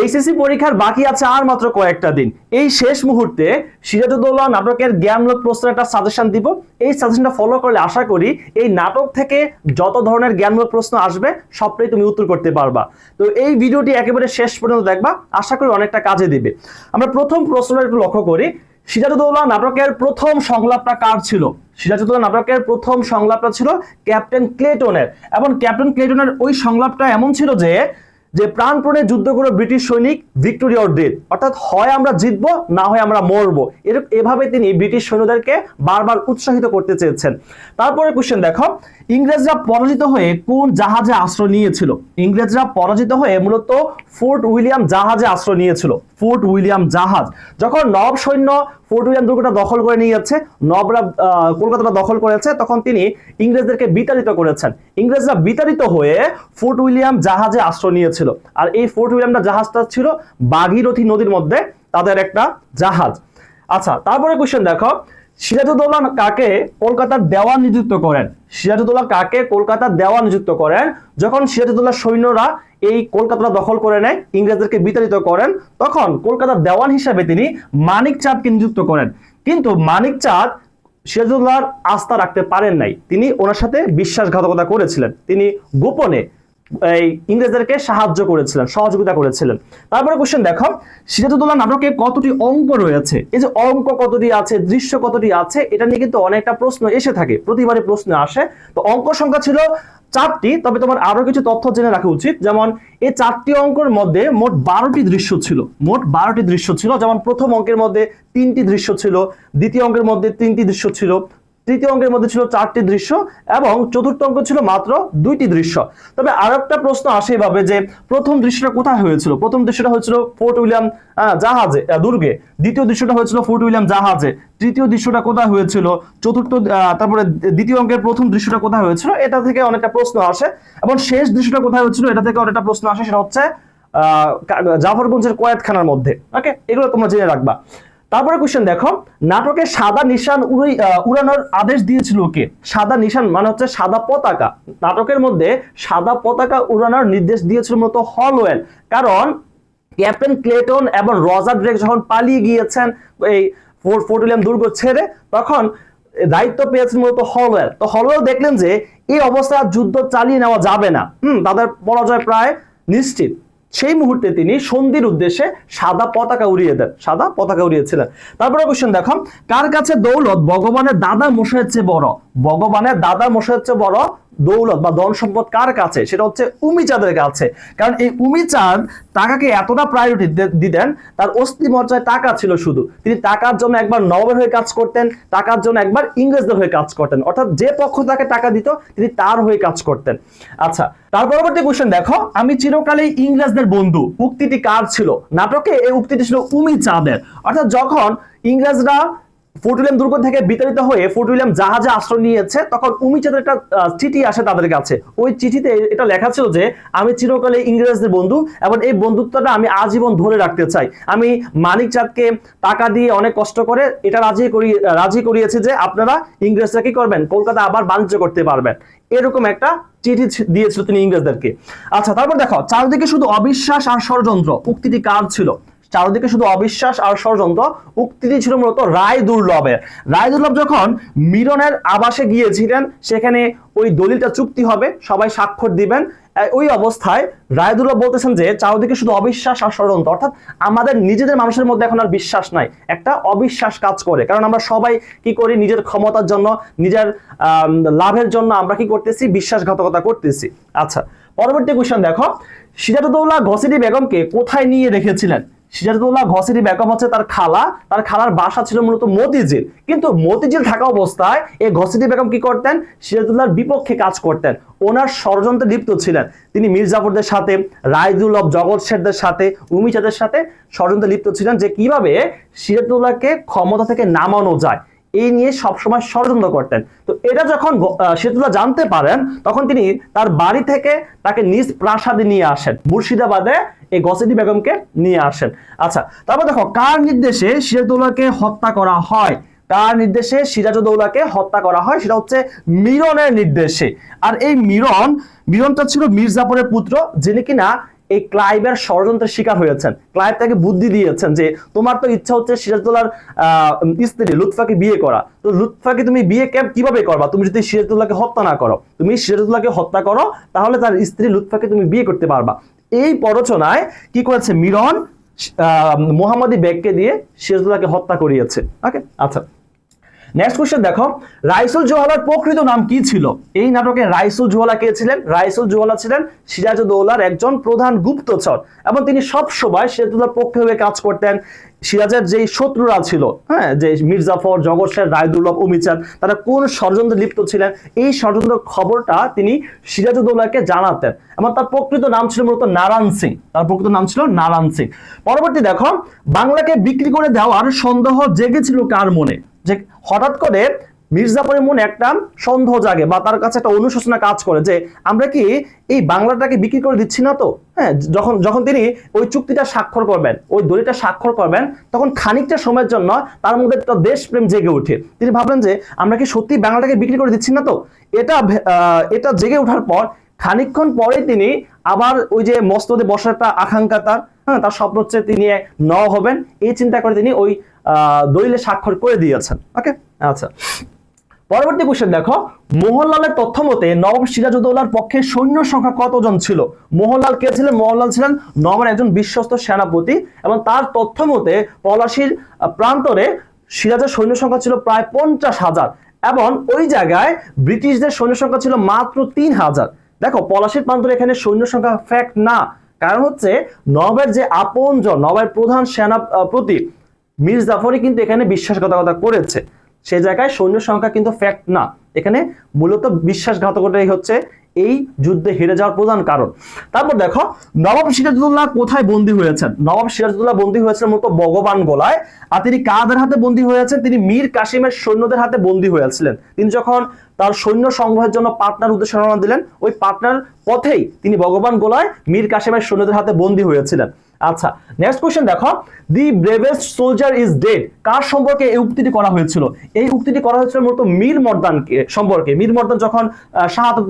HSC পরীক্ষার বাকি আছে আর মাত্র কয়েকটা দিন। এই শেষ মুহূর্তে সিরাজউদ্দৌলা নাটকের জ্ঞানমূলক প্রশ্নের একটা সাজেশন দিব। এই সাজেশনটা ফলো করলে আশা করি এই নাটক থেকে যত ধরনের জ্ঞানমূলক প্রশ্ন আসবে, সবটাই তুমি উত্তর করতে পারবা। তো এই ভিডিওটি একেবারে শেষ পর্যন্ত দেখবা, আশা করি অনেকটা কাজে দিবে। আমরা প্রথম প্রশ্নটা একটু লক্ষ্য করি। সিরাজউদ্দৌলা নাটকের প্রথম সংলাপটা কার ছিল? সিরাজউদ্দৌলা নাটকের প্রথম সংলাপটা ছিল ক্যাপ্টেন ক্লেটনের। এবং ক্যাপ্টেন ক্লেটনের ওই সংলাপটা এমন ছিল যে যে প্রাণপণে যুদ্ধ করে ব্রিটিশ সৈনিক ভিক্টোরি অর অর্থাৎ হয় আমরা জিতব, না হয় আমরা মরবো। এরকম এভাবে তিনি ব্রিটিশ সৈন্যদেরকে বারবার উৎসাহিত করতে চেয়েছেন। তারপরে কোশ্চেন দেখো ইংরেজরা পরাজিত হয়ে কোন জাহাজে আশ্রয় নিয়েছিল? ইংরেজরা পরাজিত হয়ে মূলত ফোর্ট উইলিয়াম জাহাজে আশ্রয় নিয়েছিল। ফোর্ট উইলিয়াম জাহাজ। যখন নব সৈন্য ফোর্ট উইলিয়াম দুর্গটা দখল করে নিয়ে যাচ্ছে নবরা কলকাতাটা দখল করেছে, তখন তিনি ইংরেজদেরকে বিতাড়িত করেছেন। ইংরেজরা বিতাড়িত হয়ে ফোর্ট উইলিয়াম জাহাজে আশ্রয় নিয়েছিল। আর এই ফোর্ট উইলিয়ামটা জাহাজটা ছিল বাগীরথী নদীর মধ্যে তাদের একটা জাহাজ। আচ্ছা তারপরে কোশ্চেন দেখো। সিরাজউদ্দৌলা কাকে কলকাতার দেওয়ান নিযুক্ত করেন? সিরাজউদ্দৌলা কাকে কলকাতার দেওয়ান নিযুক্ত করেন? যখন সিরাজউদ্দৌলা সৈন্যরা এই কলকাতা দখল করে নেয়, ইংরেজদেরকে বিতাড়িত করেন, তখন কলকাতার দেওয়ান হিসাবে তিনি মানিক চাঁদকে নিযুক্ত করেন। কিন্তু মানিক চাঁদ সিরাজউদ্দৌলার আস্থা রাখতে পারেন নাই। তিনি ওনার সাথে বিশ্বাসঘাতকতা করেছিলেন। তিনি গোপনে এই ইংরেজদেরকে সাহায্য করেছিলেন, সহযোগিতা করেছিলেন। তারপরে কোশ্চেন দেখো সিরাজউদ্দৌলা নাটকে কতটি অঙ্ক রয়েছে? এই যে অঙ্ক কতটি আছে, দৃশ্য কতটি আছে, এটা নিয়ে কিন্তু অনেকটা প্রশ্ন এসে থাকে, প্রতিবারই প্রশ্ন আসে। তো অঙ্ক সংখ্যা ছিল চারটি, তবে তোমার আরও কিছু তথ্য জেনে রাখা উচিত। যেমন, এই চারটি অঙ্কের মধ্যে মোট বারোটি দৃশ্য ছিল, মোট বারোটি দৃশ্য ছিল। যেমন প্রথম অঙ্কের মধ্যে তিনটি দৃশ্য ছিল, দ্বিতীয় অঙ্কের মধ্যে তিনটি দৃশ্য ছিল তৃতীয় অঙ্কের মধ্যে ছিল চারটি দৃশ্য এবং চতুর্থ অঙ্ক ছিল মাত্র দুইটি দৃশ্য। তবে আর একটা প্রশ্ন আসে এভাবে যে প্রথম দৃশ্যটা কোথায় হয়েছিল? প্রথম দৃশ্যটা হয়েছিল ফোর্ট উইলিয়াম জাহাজে দুর্গে। দ্বিতীয় দৃশ্যটা হয়েছিল ফোর্ট উইলিয়াম জাহাজে। তৃতীয় দৃশ্যটা কোথায় হয়েছিল? চতুর্থ তারপরে দ্বিতীয় অঙ্কের প্রথম দৃশ্যটা কোথায় হয়েছিল? এটা থেকে অনেকটা প্রশ্ন আসে এবং শেষ দৃশ্যটা কোথায় হয়েছিল? এটা থেকে অনেকটা প্রশ্ন আসে, সেটা হচ্ছে জাফরগঞ্জের কয়েতখানার মধ্যে। ওকে? এগুলো তোমরা জেনে রাখবা। তারপরে কোশ্চেন দেখো নাটকে সাদা নিশান আহ, উড়ানোর আদেশ দিয়েছিল কে? সাদা নিশান মানে হচ্ছে সাদা পতাকা। নাটকের মধ্যে সাদা পতাকা উড়ানোর নির্দেশ দিয়েছিল মূলত হলওয়েল। কারণ ক্যাপ্টেন ক্লেটন এবং রজার ড্রেক যখন পালিয়ে গিয়েছেন এই ফোর্ট উইলিয়াম দুর্গ ছেড়ে তখন দায়িত্ব পেয়েছেন মূলত হলওয়েল। তো হলওয়েল দেখলেন যে এই অবস্থায় আর যুদ্ধ চালিয়ে নেওয়া যাবে না। হুম তাদের পরাজয় প্রায় নিশ্চিত। সেই মুহূর্তে তিনি সন্ধির উদ্দেশ্যে সাদা পতাকা উড়িয়ে দেন, সাদা পতাকা উড়িয়েছিলেন। তারপরে কোশ্চেন দেখো, কার কাছে দৌলত ভগবানের দাদা মশাইয়ের চেয়ে বড়? ভগবানের দাদা মশাইয়ের চেয়ে বড় দৌলত বা ধন সম্পদ কার কাছে? সেটা হচ্ছে উমিচাঁদের কাছে। কারণ এই উমিচাঁদ টাকাকে এতটা প্রায়োরিটি দিতেন, তার অস্থি মর্যায় টাকা ছিল শুধু। তিনি টাকার জন্য একবার নবাবের হয়ে কাজ করতেন, টাকার জন্য একবার ইংরেজদের হয়ে কাজ করতেন। অর্থাৎ যে পক্ষ তাকে টাকা দিত, তিনি তার হয়ে কাজ করতেন। আচ্ছা তার পরবর্তী কোশ্চেন দেখো। আমি চিরকালেই ইংরেজদের বন্ধু। উক্তিটি কার ছিল? নাটকে এই উক্তিটি ছিল উমি চাঁদের। অর্থাৎ যখন ইংরেজরা ফোর্ট উইলিয়াম দুর্গ থেকে বিতাড়িত হয়ে ফোর্ট উইলিয়াম জাহাজে আশ্রয় নিয়েছে, তখন উমিচাঁদের একটা চিঠি আসে তাদের কাছে। ওই চিঠিতে এটা লেখা ছিল যে, আমি চিরকালে ইংরেজদের বন্ধু এবং এই বন্ধুত্বটা আমি আজীবন ধরে রাখতে চাই। আমি মানিক চাঁদকে টাকা দিয়ে অনেক কষ্ট করে এটা রাজি করি, রাজি করিয়েছে যে আপনারা ইংরেজরা কি করবেন? কলকাতা আবার বাণিজ্য করতে পারবেন। এরকম একটা চিঠি দিয়েছিল তিনি ইংরেজদেরকে। আচ্ছা তারপর দেখো, চারদিকে শুধু অবিশ্বাস আর ষড়যন্ত্র। উক্তিটি কার ছিল? চারদিকে শুধু অবিশ্বাস আর ষড়যন্ত্র। উক্তিটি ছিল মূলত রায় দুর্লভের। রায় দুর্লভ যখন মিরনের আবাসে গিয়েছিলেন, সেখানে ওই দলিলটা চুক্তি হবে, সবাই স্বাক্ষর দিবেন। ওই অবস্থায় রায় দুর্লভ বলতেছেন যে, চারদিকে শুধু অবিশ্বাস আর ষড়যন্ত্র, অর্থাৎ আমাদের নিজেদের মানুষের মধ্যে এখন আর বিশ্বাস নাই। একটা অবিশ্বাস কাজ করে। কারণ আমরা সবাই কি করি? নিজের ক্ষমতার জন্য, নিজের লাভের জন্য আমরা কি করতেছি? বিশ্বাসঘাতকতা করতেছি। আচ্ছা পরবর্তী কোশ্চেন দেখো। সিরাজউদ্দৌলা, ঘসিটি বেগমকে কোথায় নিয়ে রেখেছিলেন? সিরাজউদ্দৌলা ঘসিটি বেগম হচ্ছে তার খালা। তার খালার বাসা ছিল মূলত মতিঝিল। কিন্তু মতিঝিল থাকা অবস্থায় এই ঘসিটি বেগম কি করতেন? সিরাজদৌল্লার বিপক্ষে কাজ করতেন। ওনার ষড়যন্ত্রে লিপ্ত ছিলেন। তিনি মির্জাফরদের সাথে রায়দুল রায়দুল্লভ জগৎ শেঠদের সাথে উমিচাদের সাথে ষড়যন্ত্রে লিপ্ত ছিলেন যে কীভাবে সিরাজদৌল্লাকে ক্ষমতা থেকে নামানো যায়। এই নিয়ে সবসময় ষড়যন্ত্র করতেন। তো এটা যখন সিরাজউদ্দৌলা জানতে পারেন, তখন তিনি তার বাড়ি থেকে তাকে নিজ প্রাসাদে নিয়ে আসেন। মুর্শিদাবাদে এই গসিদি বেগমকে নিয়ে আসেন। আচ্ছা তারপর দেখো, কার নির্দেশে সিরাজউদ্দৌলাকে হত্যা করা হয়? কার নির্দেশে সিরাজউদ্দৌলাকে হত্যা করা হয়? সেটা হচ্ছে মিরনের নির্দেশে। আর এই মিরন, মিরনটা ছিল মির্জাপুরের পুত্র, যিনি কিনা এই ক্লাইবের ষড়যন্ত্রের শিকার হয়েছেন। ক্লাইব তাকে বুদ্ধি দিয়েছেন যে, তোমার তো ইচ্ছা হচ্ছে সিরাজদৌলার স্ত্রী লুৎফাকে বিয়ে করা। তো লুৎফাকে তুমি বিয়ে ক্যাব কীভাবে করবা? তুমি যদি সিরাজদৌল্লাহকে হত্যা না করো, তুমি সিরাজদৌল্লাহকে হত্যা করো, তাহলে তার স্ত্রী লুৎফাকে তুমি বিয়ে করতে পারবা। এই প্ররোচনায় কি করেছে মিরন? মোহাম্মদী ব্যাগকে দিয়ে সিরাজদৌল্লাহকে হত্যা করিয়েছে। ওকে আচ্ছা। নেক্সট কোশ্চেন দেখো, রাইসুল জোহালার প্রকৃত নাম কি ছিল? এই নাটকে রাইসুল জোহালা কে ছিলেন? রাইসুল জোহালা ছিলেন সিরাজউদ্দৌলার একজন প্রধান গুপ্তচর এবং তিনি সব সময় সিরাজউদ্দৌলার পক্ষে হয়ে কাজ করতেন। সিরাজের যেই শত্রুরা ছিল হ্যাঁ যে মির্জাফর, জগৎ শের রায়দুল্লভ অমিচাঁদ তারা কোন ষড়যন্ত্রে লিপ্ত ছিলেন? এই ষড়যন্ত্র খবরটা তিনি সিরাজউদ্দৌলাকে জানাতেন এবং তার প্রকৃত নাম ছিল মূলত নারায়ণ সিং। তার প্রকৃত নাম ছিল নারায়ণ সিং। পরবর্তী দেখো, বাংলাকে বিক্রি করে দেওয়ার সন্দেহ জেগেছিল কার মনে? যে হঠাৎ করে মির্জাফরের মনে একটা সন্দেহ জাগে বা তার কাছে একটা অনুশোচনা কাজ করে যে আমরা কি এই বাংলাটাকে বিক্রি করে দিচ্ছি না তো? হ্যাঁ যখন যখন তিনি ওই চুক্তিটা স্বাক্ষর করবেন, ওই দলিটা স্বাক্ষর করবেন, তখন খানিকটা সময়ের জন্য তার মধ্যে একটা দেশপ্রেম জেগে ওঠে। তিনি ভাবলেন যে আমরা কি সত্যি বাংলাটাকে বিক্রি করে দিচ্ছি না তো? এটা এটা জেগে ওঠার পর খানিকক্ষণ পরে তিনি আবার ওই যে মস্তদে বসার একটা আকাঙ্ক্ষা তার হ্যাঁ তার স্বপ্ন হচ্ছে তিনি ন হবেন। এই চিন্তা করে তিনি ওই দলিলে স্বাক্ষর করে দিয়েছেন। ওকে আচ্ছা। পরবর্তী কোশ্চেন দেখো। মোহনলালের তথ্য মতে নবাব সিরাজউদ্দৌলার পক্ষে সৈন্য সংখ্যা কতজন ছিল? মোহনলাল কে ছিলেন? মোহনলাল ছিলেন নবাবের একজন বিশ্বস্ত সেনাপতি এবং তার তথ্য মতে পলাশির প্রান্তরে সিরাজের সৈন্য সংখ্যা ছিল প্রায় পঞ্চাশ হাজার এবং ওই জায়গায় ব্রিটিশদের সৈন্য সংখ্যা ছিল মাত্র তিন হাজার। দেখো, পলাশির প্রান্তরে এখানে সৈন্য সংখ্যা ফ্যাক্ট না। কারণ হচ্ছে নবাবের যে আপনজন, নবাবের প্রধান সেনাপতি মির জাফরই কিন্তু এখানে বিশ্বাসঘাতকতা করেছে। সে জায়গায় সৈন্য সংখ্যা কিন্তু ফ্যাক্ট না। এখানে মূলত বিশ্বাসঘাতকতাই হচ্ছে এই যুদ্ধে হেরে যাওয়ার প্রধান কারণ। তারপর দেখো, নবাব সিরাজুদ্দৌলা কোথায় বন্দী হয়েছেন? নবাব সিরাজুদ্দৌলা বন্দী হয়েছেন মূলত ভগবান গোলায়, আর তিনি কাদের হাতে বন্দী হয়েছেন? তিনি মীর কাসিমের সৈন্যদের হাতে বন্দী হয়েছিলেন। তিনি যখন তার সৈন্য সংগ্রহের জন্য পাটনার উদ্দেশ্যে রওনা দিলেন, ওই পাটনার পথেই তিনি ভগবান গোলায়, মীর কাসিমের সৈন্যদের হাতে বন্দী হয়েছিলেন। আচ্ছা নেক্সট কোয়েশ্চেন দেখো। The bravest soldier is dead কার সম্পর্কে এই উক্তিটি করা হয়েছিল? এই উক্তিটি করা হয়েছিল মূলত মীর মর্দানকে সম্পর্কে। মীর মর্দান যখন শাহাদত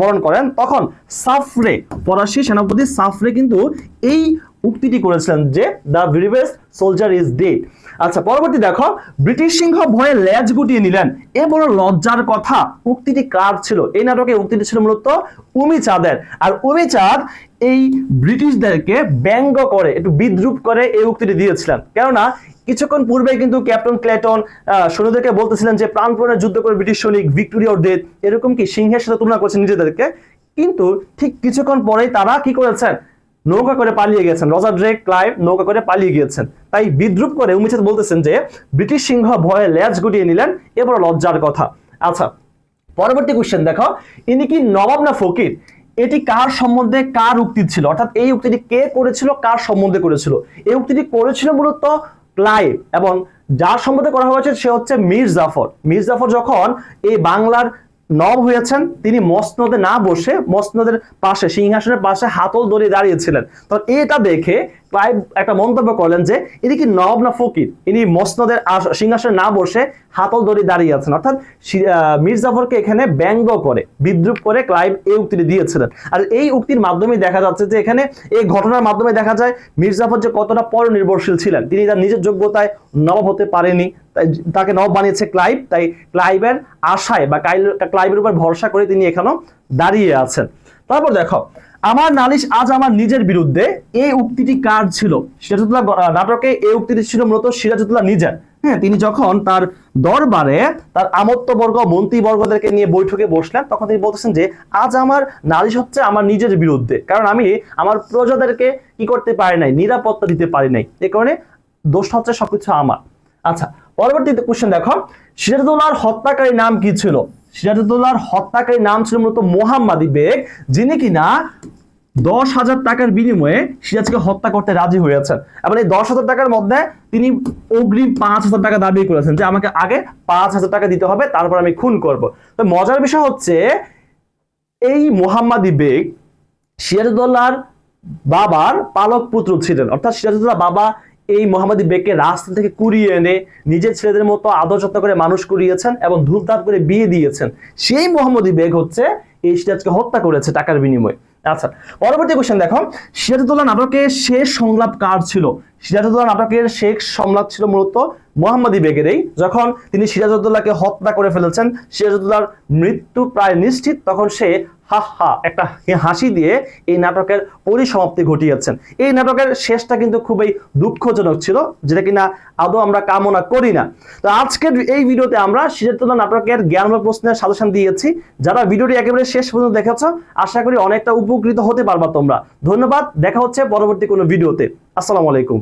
বরণ করেন, তখন সাফরে, ফরাসি সেনাপতি সাফরে কিন্তু এই উক্তিটি করেছিলেন যে the bravest soldier is dead আচ্ছা পরবর্তী দেখো, ব্রিটিশ সিংহ ভয়ে লেজ গুটিয়ে নিলেন। এ বড় লজ্জার কথা, উক্তিটি কার ছিল? এই নাটকে উক্তিটি ছিল মূলত উমি চাঁদের। আর উমি চাঁদ এই ব্রিটিশদেরকে ব্যঙ্গ করে, একটু বিদ্রুপ করে এই উক্তিটি দিয়েছিলেন। কেননা, কিছুক্ষণ পূর্বে কিন্তু ক্যাপ্টেন ক্লেটন সৈন্যদেরকে বলতেছিলেন যে, প্রাণপণে যুদ্ধ করে ব্রিটিশ সৈনিক ভিক্টোরিয়া ডেথ এরকম কি সিংহের সাথে তুলনা করছেন নিজেদেরকে? কিন্তু ঠিক কিছুক্ষণ পরেই তারা কি করেছেন? নৌকা করে পালিয়ে গেছেন। রজার ড্রেক ক্লাইভ নৌকা করে পালিয়ে গিয়েছেন। তাই বিদ্রুপ করে উমিচাঁদ বলতেছেন যে, ব্রিটিশ সিংহ ভয়ে লেজ গুটিয়ে নিলেন এবার লজ্জার কথা। আচ্ছা পরবর্তী কোশ্চেন দেখো। ইনি কি নবাব না ফকির? এটি কার সম্বন্ধে কার উক্তি ছিল? অর্থাৎ এই উক্তিটি কে করেছিল, কার সম্বন্ধে করেছিল? এই উক্তিটি করেছিল মূলত ক্লাইভ এবং যার সম্বন্ধে করা হয়েছে সে হচ্ছে মীর জাফর। মীর জাফর যখন এই বাংলার নব হয়েছেন, তিনি মসনদে না বসে, মসনদের পাশে, সিংহাসনের পাশে হাতল দড়িয়ে দাঁড়িয়েছিলেন। তো এটা দেখে ক্লাইভ একটা মন্তব্য করলেন যে ইনি কি নব না ফকির? ইনি মসনদের সিংহাসনে না বসে হাতল ধরে দাঁড়িয়ে আছেন। অর্থাৎ সি- আহ, মীর জাফরকে এখানে ব্যঙ্গ করে বিদ্রুপ করে ক্লাইভ এই উক্তিটি দিয়েছিলেন। আর এই উক্তির মাধ্যমে দেখা যাচ্ছে যে এখানে এই ঘটনার মাধ্যমে দেখা যায় মীর জাফর যে কতটা পরনির্ভরশীল ছিলেন তিনি তার নিজের যোগ্যতায় নবাব হতে পারেনি। তাই তাকে নব বানিয়েছে ক্লাইভ তাই ক্লাইভের আশায় বা ক্লাইভের উপর ভরসা করে তিনি এখানেও দাঁড়িয়ে আছেন। তারপর দেখো আমার নালিশ আজ আমার নিজের বিরুদ্ধে। এই উক্তিটি কার ছিল? সিরাজুদ্দৌলা নাটকে এই উক্তিটি ছিল মূলত সিরাজুদ্দৌলা নিজের। হ্যাঁ তিনি যখন তার দরবারে তার আমত্তবর্গ, মন্ত্রীবর্গদেরকে নিয়ে বৈঠকে বসলেন, তখন তিনি বলতেছেন যে, আজ আমার নালিশ হচ্ছে আমার নিজের বিরুদ্ধে। কারণ আমি আমার প্রজাদেরকে কি করতে পারি নাই, নিরাপত্তা দিতে পারি নাই। এ কারণে দোষ হচ্ছে সবকিছু আমার। আচ্ছা পরবর্তীতে কোশ্চেন দেখো। সিরাজউদ্দৌলার হত্যাকারী নাম কি ছিল? সিরাজউদ্দৌলার হত্যাকারী নাম ছিল মূলত মোহাম্মদী বেগ যিনি কিনা দশ হাজার টাকার বিনিময়ে সিরাজকে হত্যা করতে রাজি হয়েছেন। এবং এই দশ হাজার টাকার মধ্যে তিনি অগ্রিম পাঁচ হাজার টাকা দাবি করেছেন যে আমাকে আগে পাঁচ হাজার টাকা দিতে হবে, তারপর আমি খুন করব। তো মজার বিষয় হচ্ছে, এই মোহাম্মদী বেগ সিরাজউদ্দৌলার বাবার পালক পুত্র ছিলেন। অর্থাৎ সিরাজউদ্দৌলা বাবা এই মোহাম্মদী বেগকে রাস্তা থেকে কুড়িয়ে এনে নিজের ছেলেদের মতো আদর যত্ন করে মানুষ করিয়েছেন এবং ধূপধাপ করে বিয়ে দিয়েছেন। সেই মোহাম্মদী বেগ হচ্ছে এই সিরাজকে হত্যা করেছে টাকার বিনিময়ে। আচ্ছা পরবর্তী কোশ্চেন দেখো। সিরাজউদ্দৌলা নাটকের শেষ সংলাপ কার ছিল? সিরাজউদ্দৌলা নাটকের শেষ সংলাপ ছিল মূলত মোহাম্মদী বেগেরই। যখন তিনি সিরাজউদ্দৌলাকে হত্যা করে ফেলেছেন সিরাজউদ্দৌলার মৃত্যু প্রায় নিশ্চিত, তখন সে হা হা একটা হাসি দিয়ে এই নাটকের পরিসমাপ্তি ঘটিয়েছেন। এই নাটকের শেষটা কিন্তু খুবই দুঃখজনক ছিল, যেটা কিনা আদৌ আমরা কামনা করি না। তো আজকের এই ভিডিওতে আমরা সিরাজউদ্দৌলা নাটকের জ্ঞানমূলক প্রশ্নের সাজেশন দিয়েছি। যারা ভিডিওটি একেবারে শেষ পর্যন্ত দেখেছ, আশা করি অনেকটা উপকৃত হতে পারবা তোমরা। ধন্যবাদ, দেখা হচ্ছে পরবর্তী কোনো ভিডিওতে। আসসালামু আলাইকুম।